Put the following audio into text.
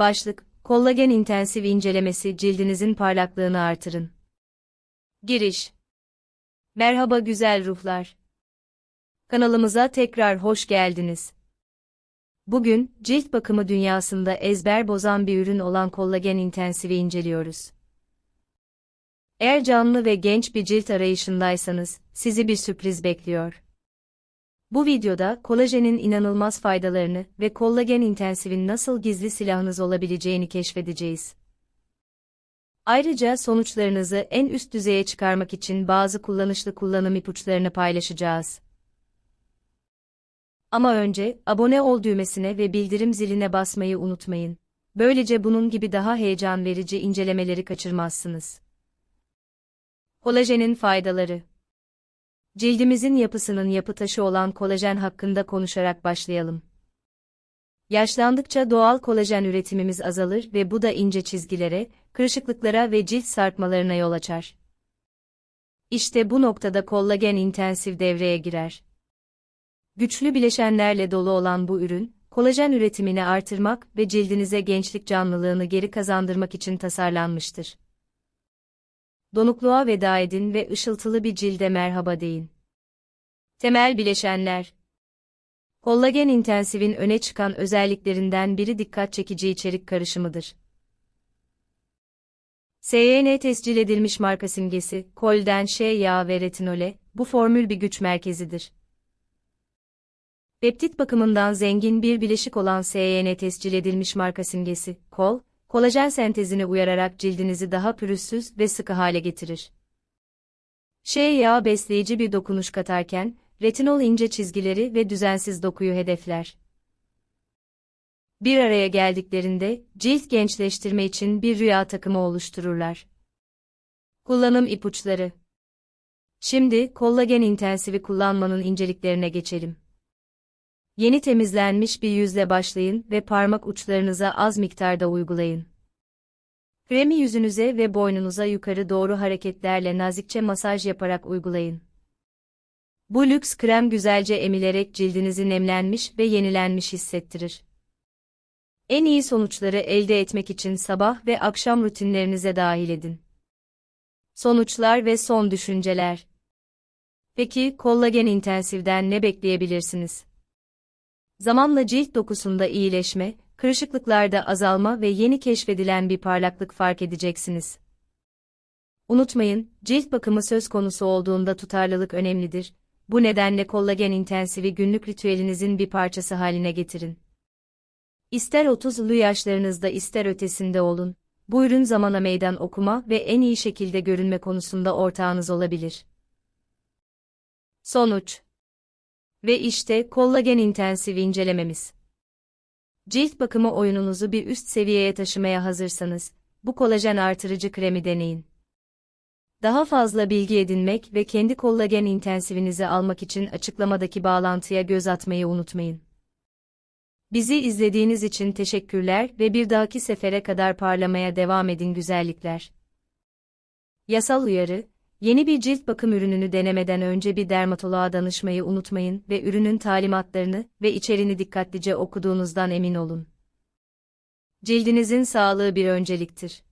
Başlık, kollagen intensiv incelemesi cildinizin parlaklığını artırın. Giriş Merhaba güzel ruhlar. Kanalımıza tekrar hoş geldiniz. Bugün, cilt bakımı dünyasında ezber bozan bir ürün olan kollagen intensivi inceliyoruz. Eğer canlı ve genç bir cilt arayışındaysanız, sizi bir sürpriz bekliyor. Bu videoda kolajenin inanılmaz faydalarını ve kollagen intensivin nasıl gizli silahınız olabileceğini keşfedeceğiz. Ayrıca sonuçlarınızı en üst düzeye çıkarmak için bazı kullanışlı kullanım ipuçlarını paylaşacağız. Ama önce abone ol düğmesine ve bildirim ziline basmayı unutmayın. Böylece bunun gibi daha heyecan verici incelemeleri kaçırmazsınız. Kolajenin faydaları Cildimizin yapısının yapı taşı olan kolajen hakkında konuşarak başlayalım. Yaşlandıkça doğal kolajen üretimimiz azalır ve bu da ince çizgilere, kırışıklıklara ve cilt sarkmalarına yol açar. İşte bu noktada kollagen intensiv devreye girer. Güçlü bileşenlerle dolu olan bu ürün, kolajen üretimini artırmak ve cildinize gençlik canlılığını geri kazandırmak için tasarlanmıştır. Donukluğa veda edin ve ışıltılı bir cilde merhaba deyin. Temel bileşenler Kollagen intensivin öne çıkan özelliklerinden biri dikkat çekici içerik karışımıdır. SYN tescil edilmiş marka simgesi, kolden şey yağı ve retinole, bu formül bir güç merkezidir. Peptit bakımından zengin bir bileşik olan SYN tescil edilmiş marka simgesi, kol, kolajen sentezini uyararak cildinizi daha pürüzsüz ve sıkı hale getirir. Şey yağı besleyici bir dokunuş katarken, retinol ince çizgileri ve düzensiz dokuyu hedefler. Bir araya geldiklerinde, cilt gençleştirme için bir rüya takımı oluştururlar. Kullanım ipuçları Şimdi, kollagen intensivi kullanmanın inceliklerine geçelim. Yeni temizlenmiş bir yüzle başlayın ve parmak uçlarınıza az miktarda uygulayın. Kremi yüzünüze ve boynunuza yukarı doğru hareketlerle nazikçe masaj yaparak uygulayın. Bu lüks krem güzelce emilerek cildinizi nemlenmiş ve yenilenmiş hissettirir. En iyi sonuçları elde etmek için sabah ve akşam rutinlerinize dahil edin. Sonuçlar ve son düşünceler. Peki kollagen intensivden ne bekleyebilirsiniz? Zamanla cilt dokusunda iyileşme, kırışıklıklarda azalma ve yeni keşfedilen bir parlaklık fark edeceksiniz. Unutmayın, cilt bakımı söz konusu olduğunda tutarlılık önemlidir. Bu nedenle kollagen intensivi günlük ritüelinizin bir parçası haline getirin. İster 30'lu yaşlarınızda ister ötesinde olun, bu ürün zamana meydan okuma ve en iyi şekilde görünme konusunda ortağınız olabilir. Sonuç Ve işte kollagen intensiv incelememiz. Cilt bakımı oyununuzu bir üst seviyeye taşımaya hazırsanız, bu kolajen artırıcı kremi deneyin. Daha fazla bilgi edinmek ve kendi kollagen intensivinizi almak için açıklamadaki bağlantıya göz atmayı unutmayın. Bizi izlediğiniz için teşekkürler ve bir dahaki sefere kadar parlamaya devam edin güzellikler. Yasal uyarı, yeni bir cilt bakım ürününü denemeden önce bir dermatoloğa danışmayı unutmayın ve ürünün talimatlarını ve içeriğini dikkatlice okuduğunuzdan emin olun. Cildinizin sağlığı bir önceliktir.